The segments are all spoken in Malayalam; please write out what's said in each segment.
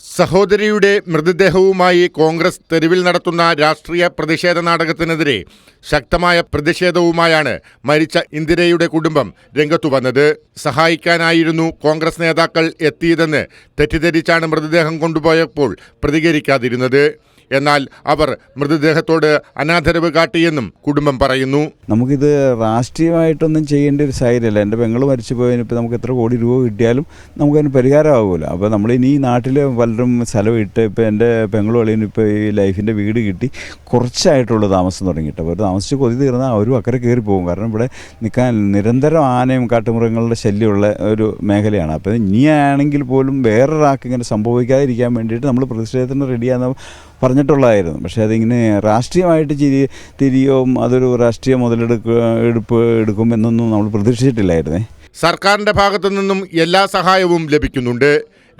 സഹോദരിയുടെ മൃതദേഹവുമായി കോൺഗ്രസ് തെരുവിൽ നടത്തുന്ന രാഷ്ട്രീയ പ്രതിഷേധ നാടകത്തിനെതിരെ ശക്തമായ പ്രതിഷേധവുമായാണ് മരിച്ച ഇന്ദിരയുടെ കുടുംബം രംഗത്തു വന്നത്. സഹായിക്കാനായിരുന്നു കോൺഗ്രസ് നേതാക്കൾ എത്തിയതെന്ന് തെറ്റിദ്ധരിച്ചാണ് മൃതദേഹം കൊണ്ടുപോയപ്പോൾ പ്രതികരിക്കാതിരുന്നത്. എന്നാൽ അവർ മൃതദേഹത്തോട് അനാദരവ് കാട്ടിയെന്നും കുടുംബം പറയുന്നു. നമുക്കിത് രാഷ്ട്രീയമായിട്ടൊന്നും ചെയ്യേണ്ട ഒരു സാഹചര്യമല്ല. എന്റെ പെങ്ങൾ മരിച്ചു പോയതിന് ഇപ്പോൾ നമുക്ക് എത്ര കോടി രൂപ കിട്ടിയാലും നമുക്കതിന് പരിഹാരമാകുമല്ലോ അപ്പോൾ നമ്മൾ ഈ നാട്ടിൽ പലരും സ്ഥലം ഇട്ട് ഇപ്പോൾ എന്റെ പെങ്ങൾ വെളിയിൽ ഇപ്പോൾ ഈ ലൈഫിന്റെ വീട് കിട്ടി കുറച്ചായിട്ടുള്ളൂ താമസം തുടങ്ങിയിട്ട്. അപ്പോൾ താമസിച്ച് കൊതി തീർന്നാൽ അവരും അക്കരെ കയറി പോകും. കാരണം ഇവിടെ നിൽക്കാൻ നിരന്തരം ആനയും കാട്ടുമൃഗങ്ങളുടെ ശല്യമുള്ള ഒരു മേഖലയാണ്. അപ്പോൾ ഇനിയാണെങ്കിൽ പോലും വേറൊരാൾക്ക് ഇങ്ങനെ സംഭവിക്കാതിരിക്കാൻ വേണ്ടിയിട്ട് നമ്മൾ പ്രതിഷേധത്തിന് റെഡിയാന്ന് പറഞ്ഞിട്ടുള്ളതായിരുന്നു. പക്ഷേ അതിങ്ങനെ രാഷ്ട്രീയമായിട്ട് ചിരി തിരിയോ അതൊരു രാഷ്ട്രീയ മുതലെടുക്കുക എടുപ്പ് എടുക്കും എന്നൊന്നും നമ്മൾ പ്രതീക്ഷിച്ചിട്ടില്ലായിരുന്നേ. സർക്കാരിന്റെ ഭാഗത്തു നിന്നും എല്ലാ സഹായവും ലഭിക്കുന്നുണ്ട്.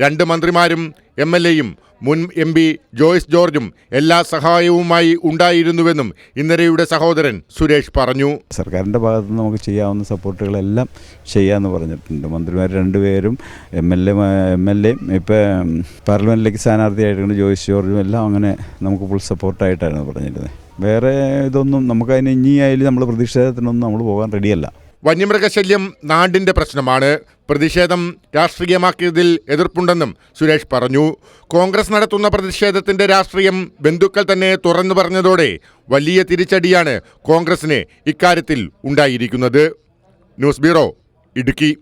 രണ്ട് മന്ത്രിമാരും എം എൽ എയും മുൻ എം പി ജോയ്സ് ജോർജും എല്ലാ സഹായവുമായി ഉണ്ടായിരുന്നുവെന്നും ഇന്ദിരയുടെ സഹോദരൻ സുരേഷ് പറഞ്ഞു. സർക്കാരിന്റെ ഭാഗത്ത് നിന്ന് നമുക്ക് ചെയ്യാവുന്ന സപ്പോർട്ടുകളെല്ലാം ചെയ്യാമെന്ന് പറഞ്ഞിട്ടുണ്ട്. മന്ത്രിമാർ രണ്ടുപേരും M L A M L എയും ഇപ്പോൾ പാർലമെന്റിലേക്ക് സ്ഥാനാർത്ഥിയായിട്ടുണ്ട് ജോയിസ് ജോർജും. എല്ലാം അങ്ങനെ നമുക്ക് ഫുൾ സപ്പോർട്ടായിട്ടായിരുന്നു പറഞ്ഞിരുന്നത്. വേറെ ഇതൊന്നും നമുക്കതിന് ഇനിയായാലും നമ്മൾ പ്രതിഷേധത്തിനൊന്നും നമ്മൾ പോകാൻ റെഡിയല്ല വന്യമൃഗശല്യം നാടിന്റെ പ്രശ്നമാണ്. പ്രതിഷേധം രാഷ്ട്രീയമാക്കിയതിൽ എതിർപ്പുണ്ടെന്നും സുരേഷ് പറഞ്ഞു. കോൺഗ്രസ് നടത്തുന്ന പ്രതിഷേധത്തിന്റെ രാഷ്ട്രീയം ബന്ധുക്കൾ തന്നെ തുറന്നു പറഞ്ഞതോടെ വലിയ തിരിച്ചടിയാണ് കോൺഗ്രസിന് ഇക്കാര്യത്തിൽ ഉണ്ടായിരിക്കുന്നത്. News bureau Idukki.